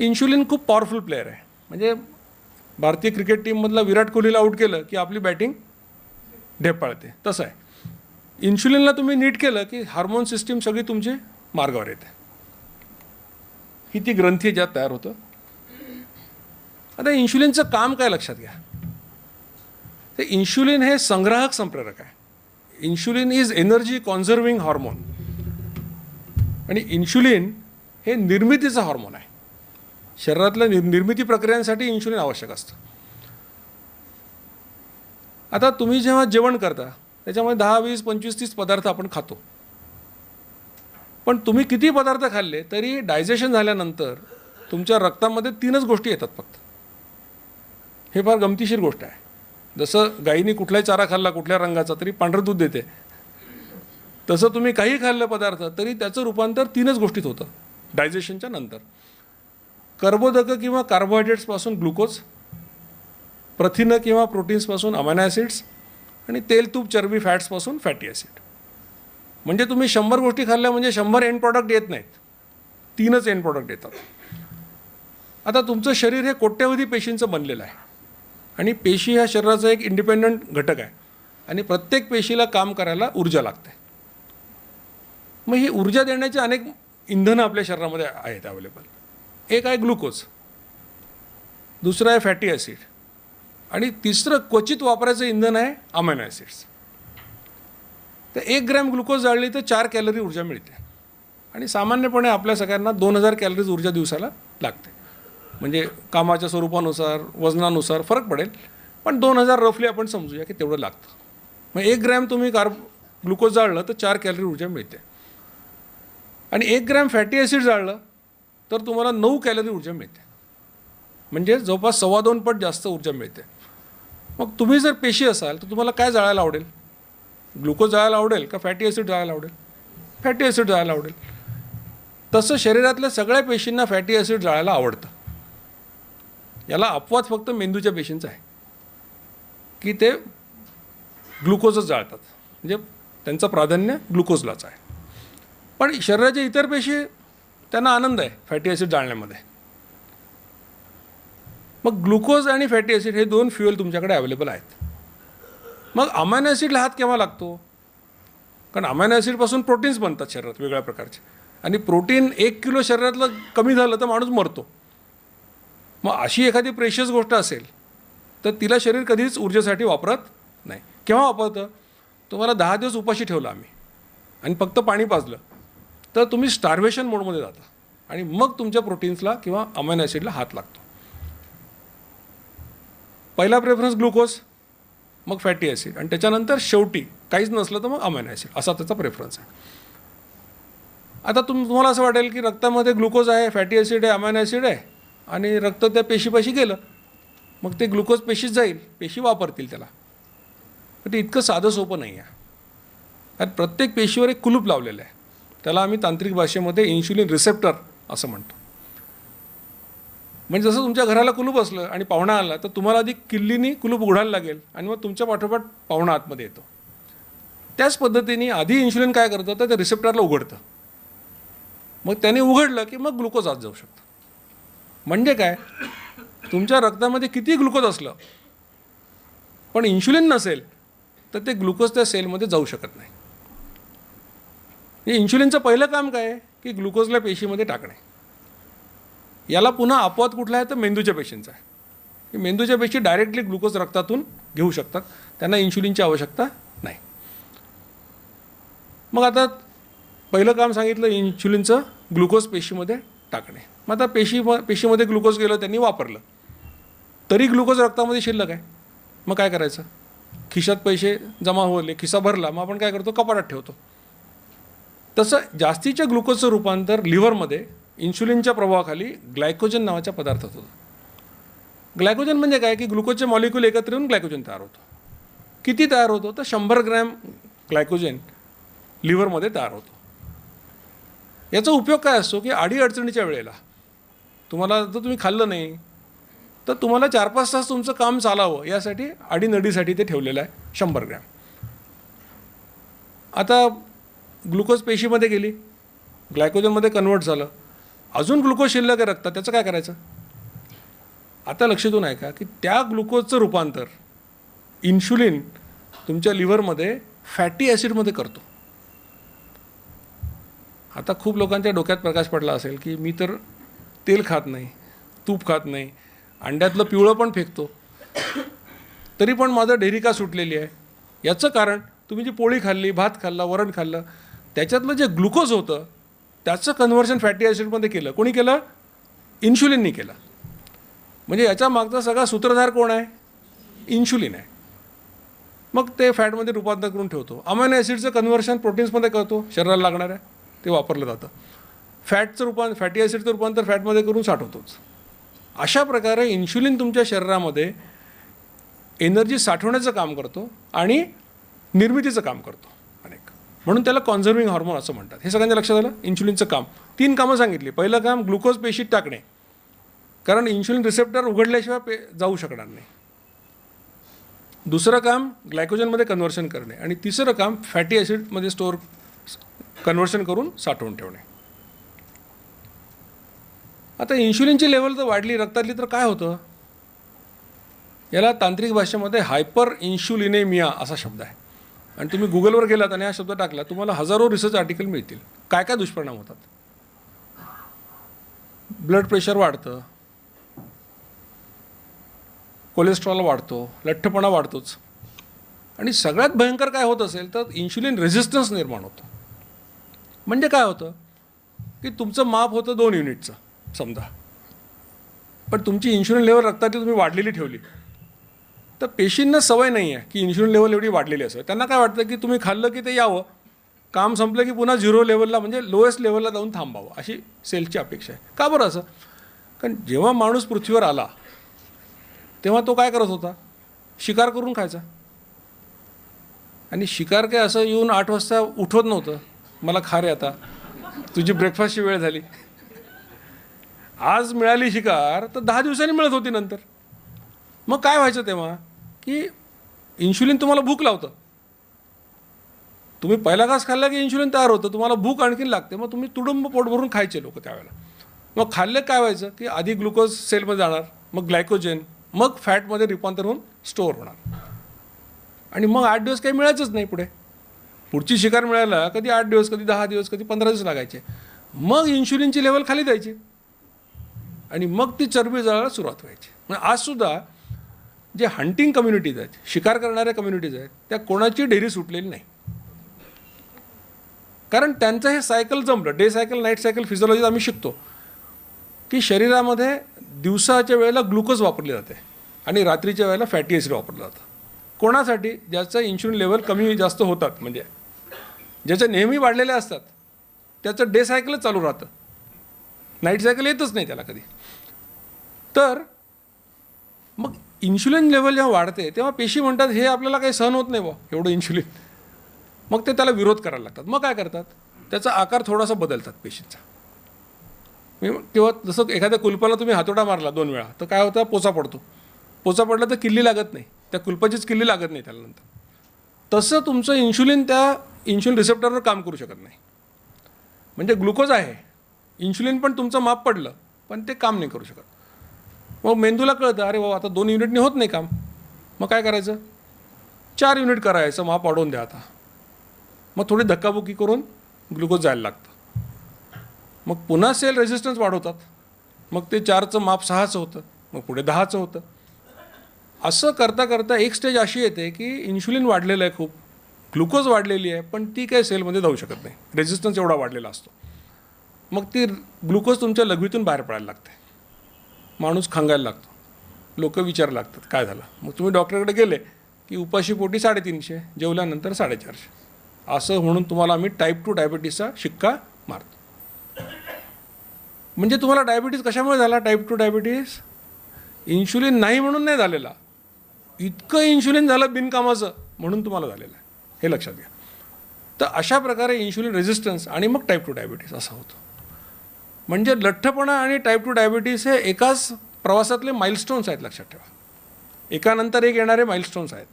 Insulin खूप powerful player आहे. म्हणजे भारतीय क्रिकेट टीममधला विराट कोहलीला आऊट केलं की आपली बॅटिंग ढेपाळते तसं आहे. इन्शुलिनला तुम्ही नीट केलं की हार्मोन सिस्टीम सगळी तुमची मार्गावर येते. ही ती ग्रंथी आहे ज्यात तयार होतं. आता इन्शुलिनचं काम काय लक्षात घ्या. ते इन्शुलिन हे संग्राहक संप्रेरक आहे. Insulin is energy conserving hormone आणि इन्शुलिन हे निर्मितीचं हॉर्मोन आहे. शरीरातल्या निर निर्मिती प्रक्रियांसाठी इन्शुलिन आवश्यक असतं. आता तुम्ही जेव्हा जेवण करता त्याच्यामध्ये दहा वीस पंचवीस तीस पदार्थ आपण खातो. पण तुम्ही किती पदार्थ खाल्ले तरी डायजेशन झाल्यानंतर तुमच्या रक्तामध्ये तीनच गोष्टी येतात फक्त. हे फार गमतीशीर गोष्ट आहे. जसं गायीने कुठलाही चारा खाल्ला कुठल्या रंगाचा तरी पांढरं दूध देते. तसं तुम्ही काही खाल्लं पदार्थ तरी त्याचं रूपांतर तीनच गोष्टीत होतं. डायजेशनच्या नंतर. कर्बोदकं किंवा कार्बोहायड्रेट्सपासून ग्लुकोज प्रथिनं किंवा प्रोटीन्सपासून अमायनो ॲसिड्स आणि तेल तूप चरबी फॅट्सपासून फॅटी ॲसिड म्हणजे तुम्ही शंभर गोष्टी खाल्ल्या म्हणजे शंभर एंड प्रॉडक्ट येत नाहीत. तीनच एंड प्रॉडक्ट येतात आता तुमचं शरीर हे कोट्यवधी पेशींचं बनलेलं आहे. आणि पेशी ह्या शरीराचा एक इंडिपेंडंट घटक आहे. आणि प्रत्येक पेशीला काम करायला ऊर्जा लागते. मग ही ऊर्जा देण्याचे अनेक इंधनं आपल्या शरीरामध्ये आहेत अवेलेबल एक आहे ग्लुकोज दुसरं आहे फॅटी ॲसिड आणि तिसरं क्वचित वापरायचं इंधन आहे अमायनो ॲसिड्स. तर एक ग्रॅम ग्लुकोज जाळली तर चार कॅलरी ऊर्जा मिळते आणि सामान्यपणे आपल्या सगळ्यांना दोन हजार कॅलरीज ऊर्जा दिवसाला लागते. म्हणजे कामाच्या स्वरूपानुसार वजनानुसार फरक पडेल पण दोन हजार रफली आपण समजूया की तेवढं लागतं. मग एक ग्रॅम तुम्ही कार्ब ग्लुकोज जाळलं तर चार कॅलरी ऊर्जा मिळते. आणि एक ग्रॅम फॅटी ॲसिड जाळलं तर तुम्हाला नऊ कॅलरी ऊर्जा मिळते. म्हणजे जवळपास सव्वा दोन पट जास्त ऊर्जा मिळते. मग तुम्ही जर पेशी असाल तर तुम्हाला काय जाळायला आवडेल? ग्लुकोज जाळायला आवडेल का फॅटी ॲसिड जाळायला आवडेल? फॅटी ॲसिड जाळायला आवडेल. तसं शरीरातल्या सगळ्या पेशींना फॅटी ॲसिड जाळायला आवडतं. याला अपवाद फक्त मेंदूच्या पेशींचा आहे. की ते ग्लुकोजच जाळतात. म्हणजे त्यांचं प्राधान्य ग्लुकोजलाच आहे. पण शरीराच्या इतर पेशी त्यांना आनंद आहे फॅटी ॲसिड जाळण्यामध्ये. मग ग्लुकोज आणि फॅटी ॲसिड हे दोन फ्युएल तुमच्याकडे अवेलेबल आहेत. मग अमायनो ॲसिडला हात केव्हा लागतो? कारण अमायनो ॲसिडपासून प्रोटीन्स बनतात शरीरात वेगळ्या प्रकारचे. आणि प्रोटीन एक किलो शरीरातलं कमी झालं तर माणूस मरतो. मग अशी एखादी प्रेशियस गोष्ट असेल तर तिला शरीर कधीच ऊर्जेसाठी वापरत नाही. केव्हा वापरतं? तुम्हाला दहा दिवस उपाशी ठेवलं आम्ही. आणि फक्त पाणी पाजलं. तर तुम्ही स्टार्वेशन मोडमध्ये जाता. आणि मग तुमच्या प्रोटीन्सला किंवा अमायनो ॲसिडला हात लागतो. पहिला प्रेफरन्स ग्लुकोज मग फॅटी ॲसिड आणि त्याच्यानंतर शेवटी काहीच नसलं तर मग अमायनो ॲसिड असा त्याचा प्रेफरन्स आहे. आता तुम तुम्हाला असं वाटेल की रक्तामध्ये ग्लुकोज आहे फॅटी ॲसिड आहे अमायनो ॲसिड आहे आणि रक्त त्या पेशीपाशी गेलं मग ते ग्लुकोज पेशीत जाईल पेशी वापरतील त्याला. पण ते इतकं साधं सोपं नाही आहे कारण प्रत्येक पेशीवर एक कुलूप लावलेलं आहे. त्याला आम्ही तांत्रिक भाषेमध्ये इन्शुलिन रिसेप्टर असं म्हणतो. म्हणजे जसं तुमच्या घराला कुलूप असलं आणि पाहुणा आला तर तुम्हाला आधी किल्लीनी कुलूप उघडायला लागेल आणि मग तुमच्या पाठोपाठ पाहुणा आतमध्ये येतो. त्याच पद्धतीने आधी इन्शुलिन काय करतं? तर ते रिसेप्टरला उघडतं. मग त्याने उघडलं की मग ग्लुकोज आत जाऊ शकतं. म्हणजे काय? तुमच्या रक्तामध्ये किती ग्लुकोज असलं पण इन्शुलिन नसेल तर ते ग्लुकोज त्या सेलमध्ये जाऊ शकत नाही. हे इन्शुलिनचं पहिलं काम काय आहे? की ग्लुकोजला पेशीमध्ये टाकणे. याला पुन्हा अपवाद कुठला आहे? तर मेंदूच्या पेशींचा आहे. की मेंदूच्या पेशी डायरेक्टली ग्लुकोज रक्तातून घेऊ शकतात. त्यांना इन्शुलिनची आवश्यकता नाही. मग आता पहिलं काम सांगितलं इन्शुलिनचं ग्लुकोज पेशीमध्ये टाकणे. मग आता पेशी पेशीमध्ये ग्लुकोज गेलं त्यांनी वापरलं. तरी ग्लुकोज रक्तामध्ये शिल्लक आहे. मग काय करायचं? खिशात पैसे जमा होले खिसा भरला मग आपण काय करतो? कपाटात ठेवतो. तसं जास्तीच्या ग्लुकोजचं रूपांतर लिव्हरमध्ये इन्शुलिनच्या प्रभावाखाली ग्लायकोजन नावाच्या पदार्थात होतं. ग्लायकोजन म्हणजे काय? की ग्लुकोजचे मॉलिक्यूल एकत्र येऊन ग्लायकोजन तयार होतं. किती तयार होतो? तर शंभर ग्रॅम ग्लायकोजन लिव्हरमध्ये तयार होतो. याचा उपयोग काय असतो? की अडीअडचणीच्या वेळेला तुम्हाला जर तुम्ही खाल्लं नाही तर तुम्हाला चार पाच तास तुमचं काम चालावं. यासाठी आडीनडीसाठी ते ठेवलेलं आहे शंभर ग्रॅम. आता ग्लुकोज पेशीमध्ये गेली. ग्लायकोजनमध्ये कन्वर्ट झालं. अजून ग्लुकोज शिल्लक आहे रक्तात त्याचं काय करायचं? आता लक्षातून आहे का की त्या ग्लुकोजचं रूपांतर इन्शुलिन तुमच्या लिव्हरमध्ये फॅटी ॲसिडमध्ये करतो. आता खूप लोकांच्या डोक्यात प्रकाश पडला असेल की मी तर तेल खात नाही तूप खात नाही अंड्यातलं पिवळं पण फेकतो. तरी पण माझं डेअरी का सुटलेली आहे. याचं कारण तुम्ही जी पोळी खाल्ली भात खाल्ला वरण खाल्लं त्याच्यातलं जे ग्लुकोज होतं त्याचं कन्व्हर्शन फॅटी ॲसिडमध्ये केलं. कोणी केलं? इन्शुलिननी केलं. म्हणजे याच्या मागचा सगळा सूत्रधार कोण आहे? इन्शुलिन आहे. मग ते फॅटमध्ये रूपांतर करून ठेवतो. अमायनो ॲसिडचं कन्व्हर्शन प्रोटीन्समध्ये करतो. शरीराला लागणार आहे. ते वापरलं जातं. फॅटचं रूपांतर फॅटी ॲसिडचं रूपांतर फॅटमध्ये करून साठवतोच. अशा प्रकारे इन्शुलिन तुमच्या शरीरामध्ये एनर्जी साठवण्याचं काम करतो आणि निर्मितीचं काम करतो. म्हणून त्याला कॉन्झर्विंग हॉर्मोन असं म्हणतात. हे सगळ्यांच्या लक्षात आलं? इन्शुलिनचं काम. तीन कामं सांगितली. पहिलं काम ग्लुकोज पेशीत टाकणे. कारण इन्शुलिन रिसेप्टर उघडल्याशिवाय पे जाऊ शकणार नाही. दुसरं काम ग्लायकोजनमध्ये कन्व्हर्शन करणे. आणि तिसरं काम फॅटी ॲसिडमध्ये स्टोअर कन्व्हर्शन करून साठवून ठेवणे. आता इन्शुलिनची लेवल जर वाढली. रक्तातली तर काय होतं? याला तांत्रिक भाषेमध्ये हायपर इन्शुलिनेमिया असा शब्द आहे. आणि तुम्ही गुगलवर गेलात आणि हा शब्द टाकला तुम्हाला हजारो रिसर्च आर्टिकल मिळतील. काय काय दुष्परिणाम होतात? ब्लड प्रेशर वाढतं. कोलेस्ट्रॉल वाढतो. लठ्ठपणा वाढतोच. आणि सगळ्यात भयंकर काय होत असेल तर इन्शुलिन रेझिस्टन्स निर्माण होतं. म्हणजे काय होतं? की तुमचं माप होतं दोन युनिटचं समजा. पण तुमची इन्शुलिन लेवल रक्तातली तुम्ही वाढलेली ठेवली. तर पेशींना सवय नाही आहे की इन्शुलिन लेवल एवढी वाढलेली असं. त्यांना काय वाटतं की तुम्ही खाल्लं की ते यावं? काम संपलं की पुन्हा झिरो लेवलला म्हणजे लोएस्ट लेवलला जाऊन थांबावं. अशी सेलची अपेक्षा आहे. का बरं असं? कारण जेव्हा माणूस पृथ्वीवर आला तेव्हा तो काय करत होता? शिकार करून खायचा. आणि शिकार काय असं येऊन आठ वाजता उठवत नव्हतं. मला खा रे आता. तुझी ब्रेकफास्टची वेळ झाली. आज मिळाली शिकार तर दहा दिवसांनी मिळत होती नंतर. मग काय व्हायचं तेव्हा? की इन्शुलिन तुम्हाला भूक लावतं. तुम्ही पहिला घास खाल्ला की इन्शुलिन तयार होतं. तुम्हाला भूक आणखीन लागते. मग तुम्ही तुडुंब पोट भरून खायचे लोक त्यावेळेला. मग खाल्लं काय व्हायचं? की आधी ग्लुकोज सेलमध्ये जाणार मग ग्लायकोजेन मग फॅटमध्ये रूपांतर होऊन स्टोअर होणार. आणि मग आठ दिवस काही मिळायचंच नाही पुढे. पुढची शिकार मिळायला कधी आठ दिवस कधी दहा दिवस कधी पंधरा दिवस लागायचे. मग इन्शुलिनची लेवल खाली जायची. आणि मग ती चरबी जळायला सुरुवात व्हायची. म्हणजे आजसुद्धा जे हंटिंग कम्युनिटीज आहेत शिकार करणाऱ्या कम्युनिटीज आहेत त्या कोणाची डेअरी सुटलेली नाही. कारण त्यांचं हे सायकल जमलं. डे सायकल नाईट सायकल फिजिओलॉजीत आम्ही शिकतो की शरीरामध्ये दिवसाच्या वेळेला ग्लुकोज वापरले जाते आणि रात्रीच्या वेळेला फॅटी ॲसिड वापरलं जातं. कोणासाठी? ज्याचं इन्शुलिन लेवल कमी जास्त होतात म्हणजे. ज्याच्या नेहमी वाढलेल्या असतात त्याचं डे सायकलच चालू राहतं. नाईट सायकल येतच नाही त्याला कधी. तर इन्शुलिन लेवल जेव्हा वाढते तेव्हा पेशी म्हणतात हे आपल्याला काही सहन होत नाही बा एवढं इन्शुलिन मग ते त्याला विरोध करायला लागतात. मग काय करतात? त्याचा आकार थोडासा बदलतात पेशींचा. मी किंवा जसं एखाद्या कुलपाला तुम्ही हातोडा मारला दोन वेळा तर काय होतं? पोचा पडतो. पोचा पडला तर किल्ली लागत नाही. त्या कुलपाचीच किल्ली लागत नाही त्याला नंतर. तसं तुमचं इन्शुलिन त्या इन्शुलिन रिसेप्टरवर काम करू शकत नाही. म्हणजे ग्लुकोज आहे. इन्शुलिन पण तुमचं माप पडलं पण ते काम नाही करू शकत. मग मेंदूला कळतं अरे बाबा आता दोन युनिटने होत नाही काम. मग काय करायचं? चार युनिट करायचं माप वाढवून द्या आता. मग थोडी धक्काबुक्की करून ग्लुकोज जायला लागतं. मग पुन्हा सेल रेझिस्टन्स वाढवतात. मग ते चारचं माप सहाचं होतं. मग पुढे दहाचं होतं. असं करता करता एक स्टेज अशी येते की इन्शुलिन वाढलेलं आहे खूप. ग्लुकोज वाढलेली आहे पण ती काही सेलमध्ये जाऊ शकत नाही. रेझिस्टन्स एवढा वाढलेला असतो. मग ती ग्लुकोज तुमच्या लघवीतून बाहेर पडायला लागते. माणूस खांगायला लागतो. लोक विचारायला लागतात काय झालं? मग तुम्ही डॉक्टरकडे गेले की उपाशी पोटी साडेतीनशे जेवल्यानंतर साडेचारशे. असं म्हणून तुम्हाला आम्ही टाईप टू डायबिटीसचा शिक्का मारतो. म्हणजे तुम्हाला डायबिटीस कशामुळे झाला? टाईप टू डायबिटीस इन्शुलिन नाही म्हणून नाही झालेला. इतकं इन्शुलिन झालं बिनकामाचं म्हणून तुम्हाला झालेलं आहे. हे लक्षात घ्या. तर अशा प्रकारे इन्शुलिन रेझिस्टन्स आणि मग टाईप टू डायबिटीस असं होतं. म्हणजे लठ्ठपणा आणि टाईप टू डायबिटीस हे एकाच प्रवासातले माइलस्टोन्स आहेत लक्षात ठेवा. एकानंतर एक येणारे माइलस्टोन्स आहेत.